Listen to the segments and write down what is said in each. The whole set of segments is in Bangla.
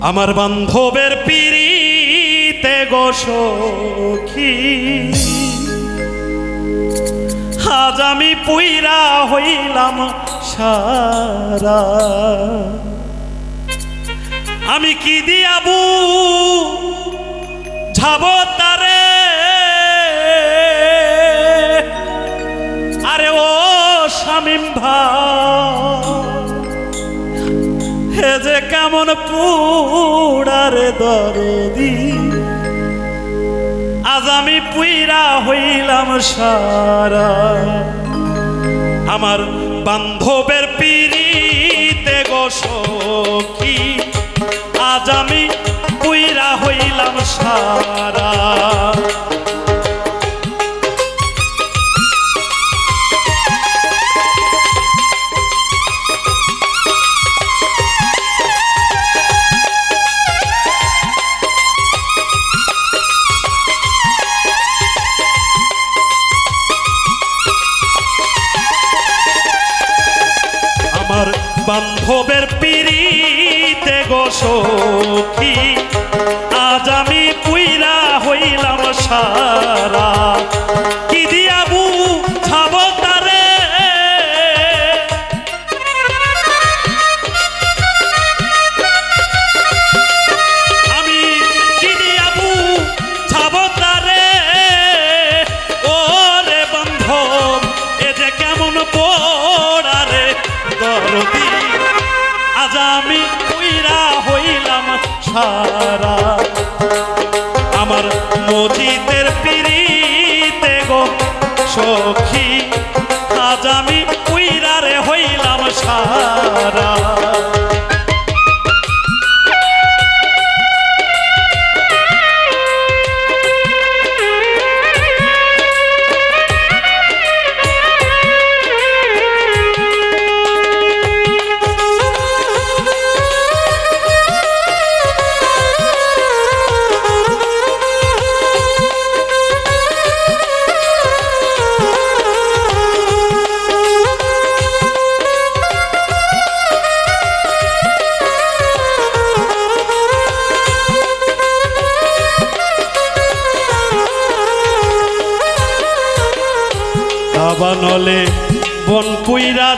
আমার বান্ধবের পিড়িতে গো আজ আমি পুইরা হইলাম সারা। আমি কি দিয়াবু যাব তারে? আরে ও শামিম ভাই। যে কেমন পুড়ারে দরদি। আজ আমি পুইরা হইলাম সারা। আমার বান্ধবের পিড়িতে গো সখী, আজ আমি পুইরা হইলাম সারা। সারা। কি দিয়াবু ছাব তারে? আমি কি দিয়াবু ছাব তারে? ও রে এ যে কেমন পোড়ারে দরদি। আজ আমি পুইরা হইলাম সারা। আমার মজিদের পিড়িতে গো সখী আজ আমি উইরারে হইলাম সারা। দাবানলে বনপুই পুইরা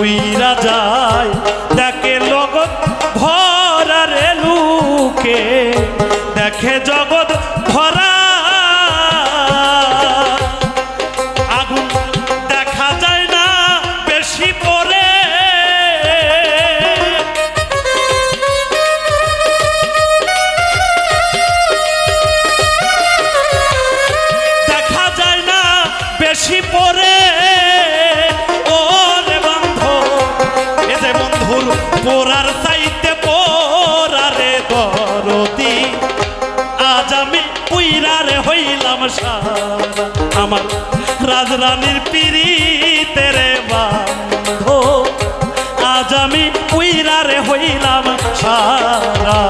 বন পুইরা পোড়ার চাইতে পোড়ারে দরদি। আজ আমি পুইরারে হইলাম সারা। আমার রাজরানীর পিড়িতে রে বান্ধ আজ আমি পুইরারে হইলাম সারা।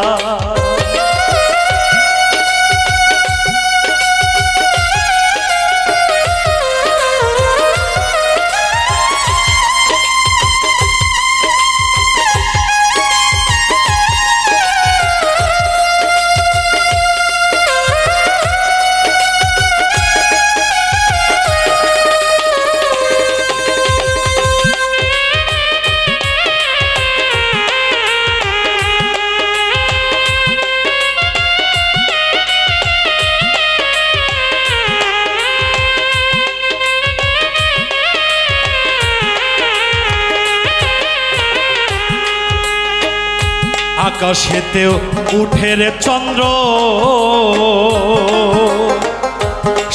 আকাশেতেও উঠে রে চন্দ্র।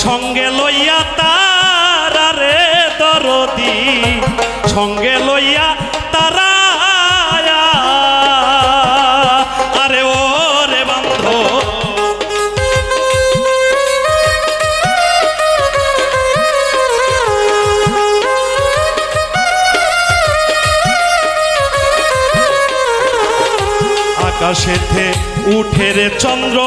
সঙ্গে লইয়া তারা রে দরদি সঙ্গে লইয়া সেথে উঠে রে চন্দ্র।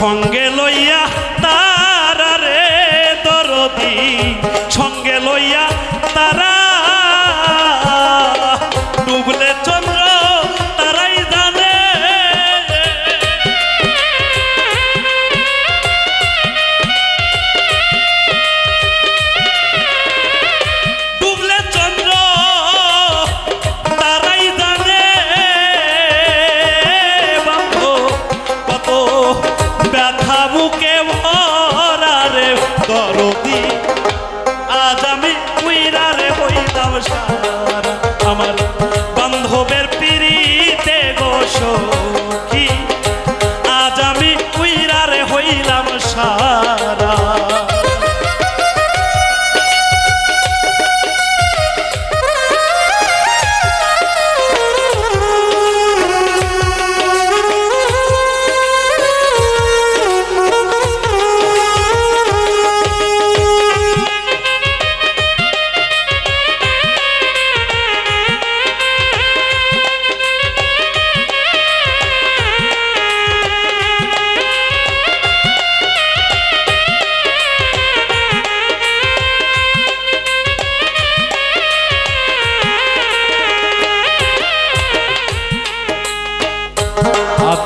সঙ্গে লইয়া তারা রে দরদি।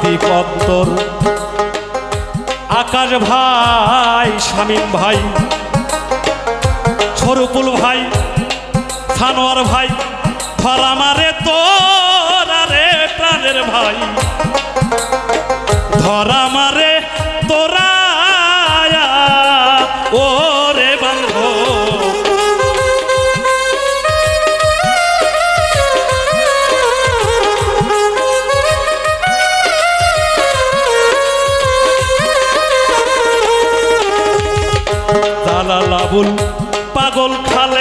কপ্তর আকাশ ভাই, শামীম ভাই ছরুকুল ভাই, সানোয়ার ভাই ফরামারে তোরা রে প্রাণের ভাই। ধরামারে মারে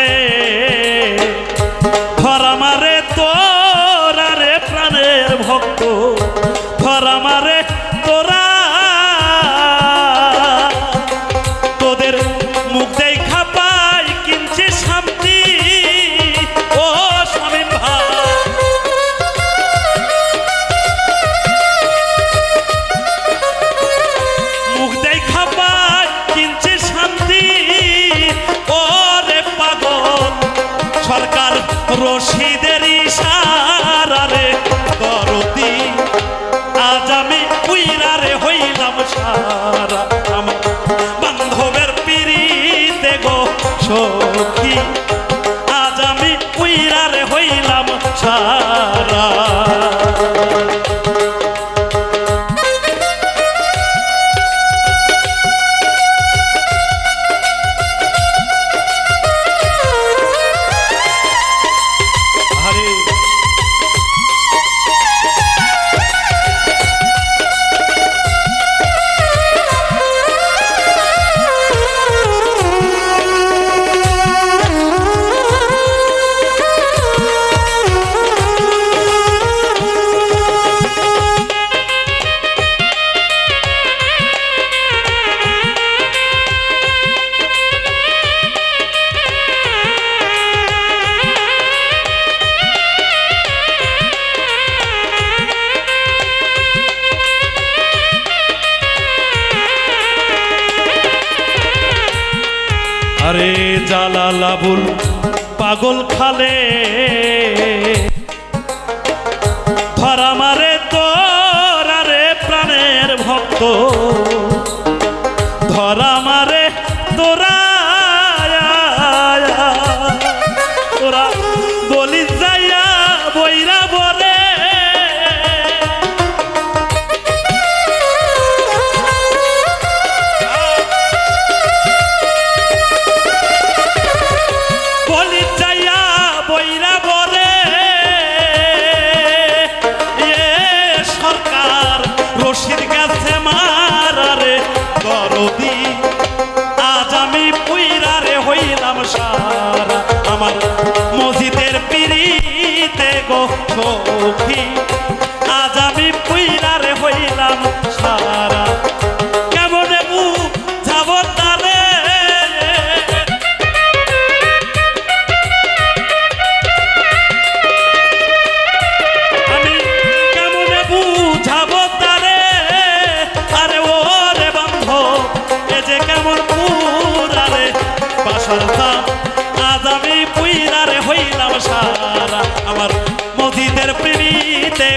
রে সখী আজ আমি উইরার হইলাম সারা। আরে জালালাবুল পাগল খালে। ধরা মারে তোরারে প্রাণের ভক্ত। ধরা মারে তোরা তোরা বলি মুর্শিদ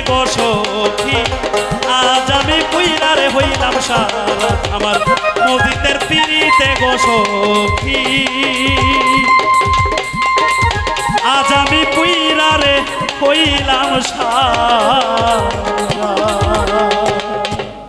গো আজ আমি পুইরারে হইলাম সারা। আমার মসজিদের পিড়িতে গো আজ আমি পুইরারে হইলাম সারা।